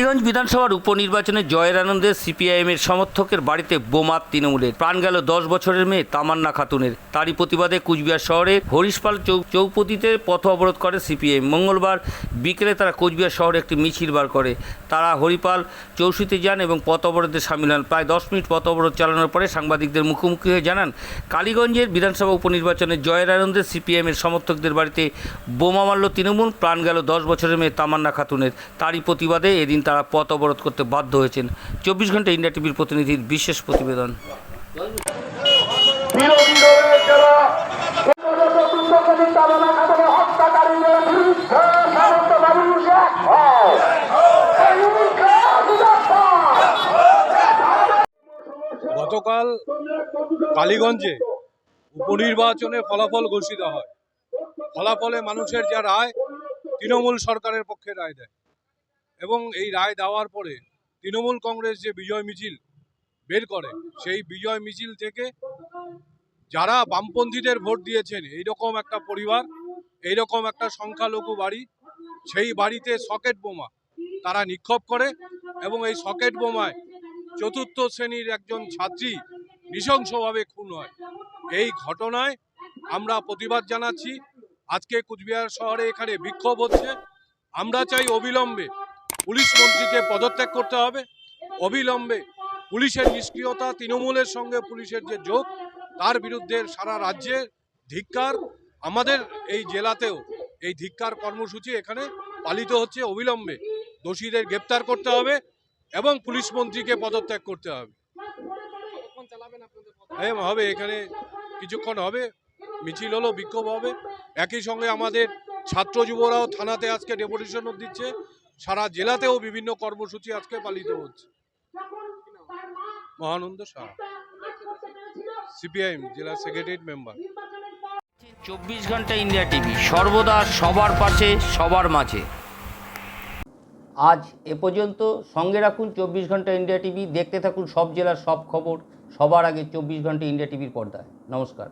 টালিগঞ্জ বিধানসভার উপনির্বাচনে জয়ের আনন্দে সিপিআইএমের সমর্থকের বাড়িতে বোমা তৃণমূলের। প্রাণ গেল দশ বছরের মেয়ে তামান্না খাতুনের। তারই প্রতিবাদে কুচবিহার শহরে হরিশপাল চৌপতিতে পথ অবরোধ করে সিপিআইএম। মঙ্গলবার বিকেলে তারা কোচবিহার শহরে একটি মিছিল বার করে। তারা হরিপাল চৌষিতে যান এবং পথ অবরোধে সামিল হন। প্রায় দশ মিনিট পথ অবরোধ চালানোর পরে সাংবাদিকদের মুখোমুখি হয়ে জানান, কালীগঞ্জের বিধানসভা উপনির্বাচনে জয়ের আনন্দে সিপিএমের সমর্থকদের বাড়িতে বোমা মারল তৃণমূল। প্রাণ গেল দশ বছরের মেয়ে তামান্না খাতুনের। তারই প্রতিবাদে এদিন তারা পথ অবরোধ করতে বাধ্য হয়েছেন। চব্বিশ ঘণ্টা ইন্ডিয়া টিভির প্রতিনিধির বিশেষ প্রতিবেদন। গতকাল কালীগঞ্জে উপনির্বাচনে ফলাফল ঘোষিত হয়। ফলাফলে মানুষের যা রায়, তৃণমূল সরকারের পক্ষে রায় দেয়। এবং এই রায় দেওয়ার পরে তৃণমূল কংগ্রেস যে বিজয় মিছিল বের করে, সেই বিজয় মিছিল থেকে যারা বামপন্থীদের ভোট দিয়েছেন, এইরকম একটা পরিবার, এইরকম একটা সংখ্যালঘু বাড়ি, সেই বাড়িতে সকেট বোমা তারা নিক্ষোভ করে এবং এই সকেট বোমায় চতুর্থ শ্রেণির একজন ছাত্রী নৃশংসভাবে খুন হয়। এই ঘটনায় আমরা প্রতিবাদ জানাচ্ছি। আজকে কুচবিহার শহরে এখানে বিক্ষোভ হচ্ছে। আমরা চাই অবিলম্বে পুলিশ মন্ত্রীকে পদত্যাগ করতে হবে। অবিলম্বে পুলিশের নিষ্ক্রিয়তা, তৃণমূলের সঙ্গে পুলিশের যে যোগ, তার বিরুদ্ধে সারা রাজ্যে ধিক্কার। আমাদের এই জেলাতেও এই ধিক্কার কর্মসূচি এখানে পালিত হচ্ছে। অবিলম্বে দোষীদের গ্রেপ্তার করতে হবে এবং পুলিশ মন্ত্রীকে পদত্যাগ করতে হবে। হ্যাঁ হবে। এখানে কিছুক্ষণ হবে। মিছিল হলো, বিক্ষোভ হবে। একই সঙ্গে আমাদের ছাত্র যুবরাও থানাতে আজকে ডেপুটেশনও দিচ্ছে। সারা জেলাতেও বিভিন্ন কর্মসূচি আজকে পালিত হচ্ছে। মহানন্দ সাহা সিপিআইএম জেলা সেক্রেটারিয়েট মেম্বার। চব্বিশ ঘণ্টা ইন্ডিয়া টিভি সর্বদা সবার পাশে সবার মাঝে। আজ এ পর্যন্ত সঙ্গে রাখুন চব্বিশ ঘণ্টা ইন্ডিয়া টিভি দেখতে থাকুন সব জেলার সব খবর সবার আগে চব্বিশ ঘণ্টা ইন্ডিয়া টিভির পর্দায়। নমস্কার।